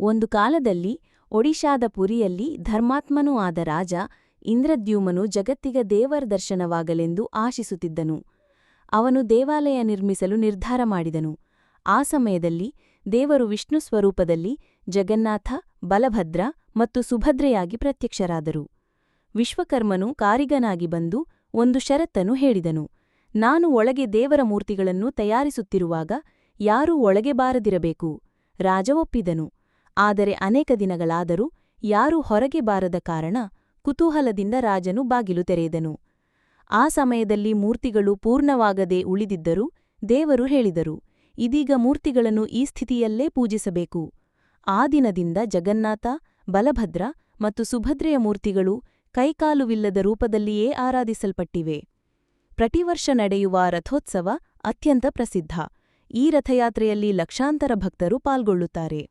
ಒಂದು ಕಾಲದಲ್ಲಿ ಒಡಿಶಾದ ಪುರಿಯಲ್ಲಿ ಧರ್ಮಾತ್ಮನೂ ಆದ ರಾಜ ಇಂದ್ರದ್ಯುಮನು ಜಗತ್ತಿಗ ದೇವರ ದರ್ಶನವಾಗಲೆಂದು ಆಶಿಸುತ್ತಿದ್ದನು. ಅವನು ದೇವಾಲಯ ನಿರ್ಮಿಸಲು ನಿರ್ಧಾರ ಮಾಡಿದನು. ಆ ಸಮಯದಲ್ಲಿ ದೇವರು ವಿಷ್ಣು ಸ್ವರೂಪದಲ್ಲಿ ಜಗನ್ನಾಥ, ಬಲಭದ್ರ ಮತ್ತು ಸುಭದ್ರೆಯಾಗಿ ಪ್ರತ್ಯಕ್ಷರಾದರು. ವಿಶ್ವಕರ್ಮನು ಕಾರಿಗನಾಗಿ ಬಂದು ಒಂದು ಷರತ್ತನ್ನು ಹೇಳಿದನು. ನಾನು ಒಳಗೆ ದೇವರ ಮೂರ್ತಿಗಳನ್ನು ತಯಾರಿಸುತ್ತಿರುವಾಗ ಯಾರೂ ಒಳಗೆ ಬಾರದಿರಬೇಕು. ರಾಜ ಒಪ್ಪಿದನು. ಆದರೆ ಅನೇಕ ದಿನಗಳಾದರೂ ಯಾರೂ ಹೊರಗೆ ಬಾರದ ಕಾರಣ ಕುತೂಹಲದಿಂದ ರಾಜನು ಬಾಗಿಲು ತೆರೆದನು. ಆ ಸಮಯದಲ್ಲಿ ಮೂರ್ತಿಗಳು ಪೂರ್ಣವಾಗದೆ ಉಳಿದಿದ್ದರೂ ದೇವರು ಹೇಳಿದರು, ಇದೀಗ ಮೂರ್ತಿಗಳನ್ನು ಈ ಸ್ಥಿತಿಯಲ್ಲೇ ಪೂಜಿಸಬೇಕು. ಆ ದಿನದಿಂದ ಜಗನ್ನಾಥ, ಬಲಭದ್ರ ಮತ್ತು ಸುಭದ್ರೆಯ ಮೂರ್ತಿಗಳು ಕೈಕಾಲುವಿಲ್ಲದ ರೂಪದಲ್ಲಿಯೇ ಆರಾಧಿಸಲ್ಪಟ್ಟಿವೆ. ಪ್ರತಿವರ್ಷ ನಡೆಯುವ ರಥೋತ್ಸವ ಅತ್ಯಂತ ಪ್ರಸಿದ್ಧ. ಈ ರಥಯಾತ್ರೆಯಲ್ಲಿ ಲಕ್ಷಾಂತರ ಭಕ್ತರು ಪಾಲ್ಗೊಳ್ಳುತ್ತಾರೆ.